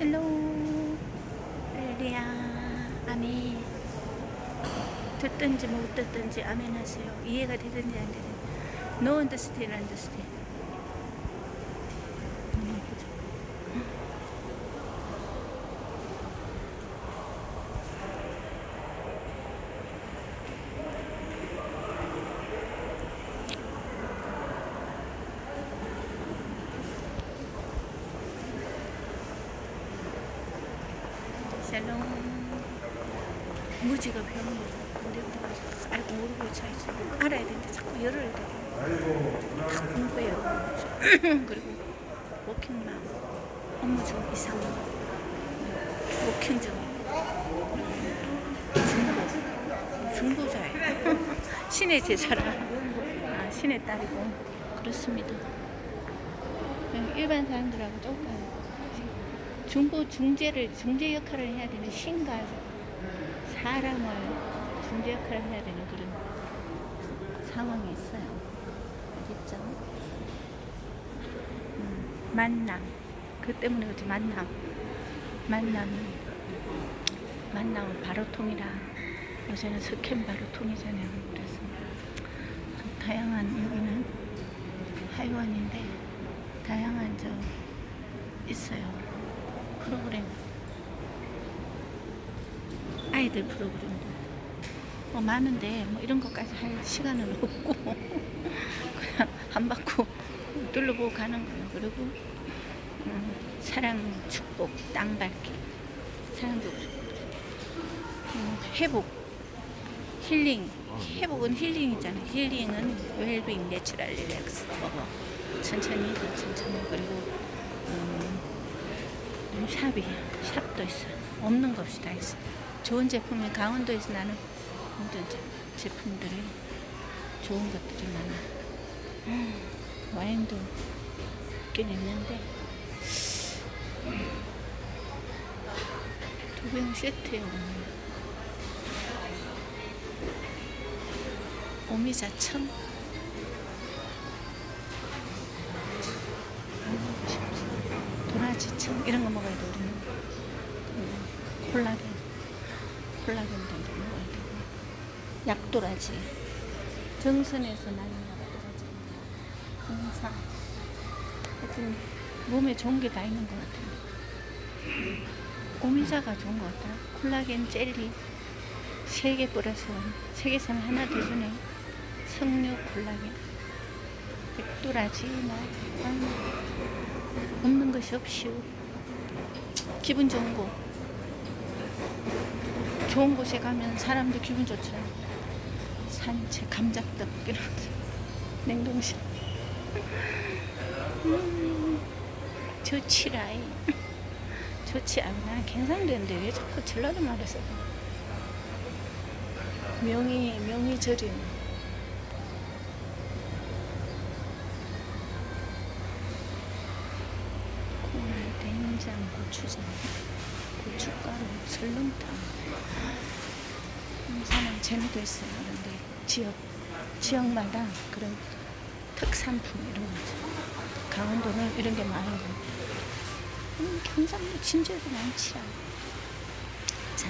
슬로우 할렐루야 아멘 듣든지 못 듣든지 아멘 하세요. 이해가 되든지 안 되든지. No understand understand 음, 보자. 샬롬 무지가 병이에요 근데 알고 모르고 차 있어. 알아야 되는데 자꾸 열을 대다 공부해요 그리고 워킹맘 업무 중 이상 워킹 중 중보 중보자예요. 신의 제자라. 아, 신의 딸이고. 그렇습니다. 일반 사람들하고 똑같아요 중보 중재를 중재 역할을 해야 되는 신과 사람을 중재 역할을 해야 되는 그런 상황이 있어요. 알겠죠? 음, 만남. 그 때문에 그지 만남. 만남이 만남은 바로 통이라 요새는 스캔 바로 통이잖아요. 그래서 좀 다양한 여기는 하이원인데 다양한 저 있어요. 프로그램 아이들 프로그램도. 뭐 많은데 뭐 이런 것까지 할 시간은 없고. 그냥 한 바퀴 둘러보고 가는 거예요. 그리고 음, 사랑 축복 땅 밟기. 사랑 축복 음, 회복 힐링. 회복은 힐링이잖아요. 힐링은 웰빙 내추럴 릴렉스. 뭐 천천히 천천히. 그리고 음, 음, 샵이 샵도 있어 없는 거 없이 다 있어 좋은 제품이 강원도에서 나는 모든 제, 제품들이 좋은 것들이 많아. 음, 와인도 있긴 있는데. 두 병 세트에 오는 오미자청 도라지청 이런 거 먹어야 돼 우리는. 음, 콜라겐 콜라겐도 이제 먹어야 되고 약도라지. 정선에서 나는 약도라지 항상. 하여튼 몸에 좋은 게 다 있는 것 같아요. 오미자가 좋은 것 같아요. 콜라겐 젤리 세개 플러스 세개사면 하나 더 주네. 석류 콜라겐. 백도라지 뭐 아유, 없는 것이 없이요. 기분 좋은 곳. 좋은 곳에 가면 사람들 기분 좋잖아요. 산책, 감자떡 이런 거. 냉동실. 음, 좋지라이. 좋지 않나? 경상도인데 왜 자꾸 전라도 말해서. 명이, 명이 절임. 콩, 된장, 고추장, 고춧가루, 설렁탕. 사는 재미도 있어요. 그런데 지역, 지역마다 그런 특산품 이런 거. 강원도는 이런 게 많아요. 음, 경상도 진주에도 많지라. 자,